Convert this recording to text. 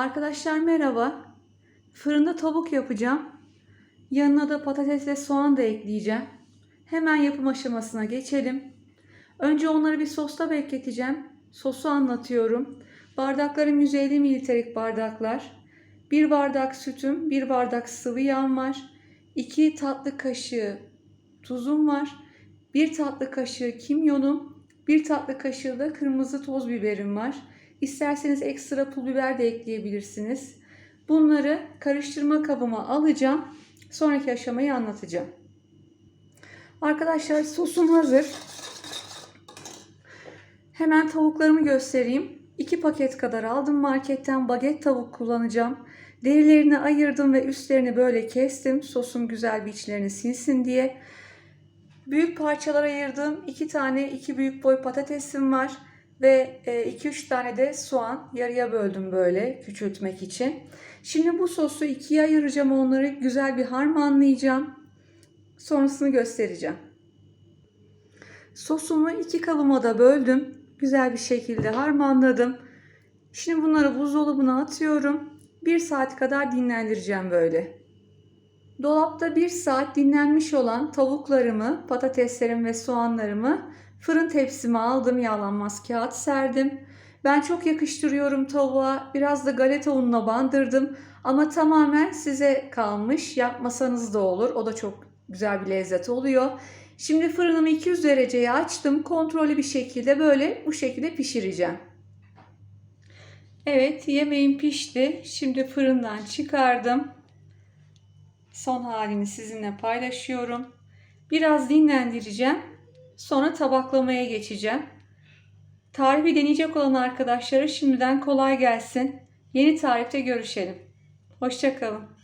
Arkadaşlar merhaba. Fırında tavuk yapacağım. Yanına da patates ve soğan da ekleyeceğim. Hemen yapım aşamasına geçelim. Önce onları bir sosta bekleteceğim. Sosu anlatıyorum. Bardaklarım 150 mililitrelik bardaklar. 1 bardak sütüm, 1 bardak sıvı yağım var. 2 tatlı kaşığı tuzum var. 1 tatlı kaşığı kimyonum, 1 tatlı kaşığı da kırmızı toz biberim var. İsterseniz ekstra pul biber de ekleyebilirsiniz. Bunları karıştırma kabıma alacağım. Sonraki aşamayı anlatacağım. Arkadaşlar sosum hazır. Hemen tavuklarımı göstereyim. 2 paket kadar aldım marketten baget tavuk kullanacağım. Derilerini ayırdım ve üstlerini böyle kestim. Sosum güzel bir içlerini sinsin diye. Büyük parçalara ayırdığım 2 tane 2 büyük boy patatesim var. Ve 2-3 tane de soğan yarıya böldüm böyle küçültmek için. Şimdi bu sosu ikiye ayıracağım onları güzel bir harmanlayacağım. Sonrasını göstereceğim. Sosumu iki kabıma da böldüm. Güzel bir şekilde harmanladım. Şimdi bunları buzdolabına atıyorum. Bir saat kadar dinlendireceğim böyle. Dolapta bir saat dinlenmiş olan tavuklarımı, patateslerimi ve soğanlarımı fırın tepsime aldım. Yağlanmaz kağıt serdim. Ben çok yakıştırıyorum tavuğa. Biraz da galeta ununa bandırdım. Ama tamamen size kalmış. Yapmasanız da olur. O da çok güzel bir lezzet oluyor. Şimdi fırınımı 200 dereceye açtım. Kontrollü bir şekilde böyle bu şekilde pişireceğim. Evet yemeğim pişti. Şimdi fırından çıkardım. Son halini sizinle paylaşıyorum. Biraz dinlendireceğim. Sonra tabaklamaya geçeceğim. Tarifi deneyecek olan arkadaşlara şimdiden kolay gelsin. Yeni tarifte görüşelim. Hoşçakalın.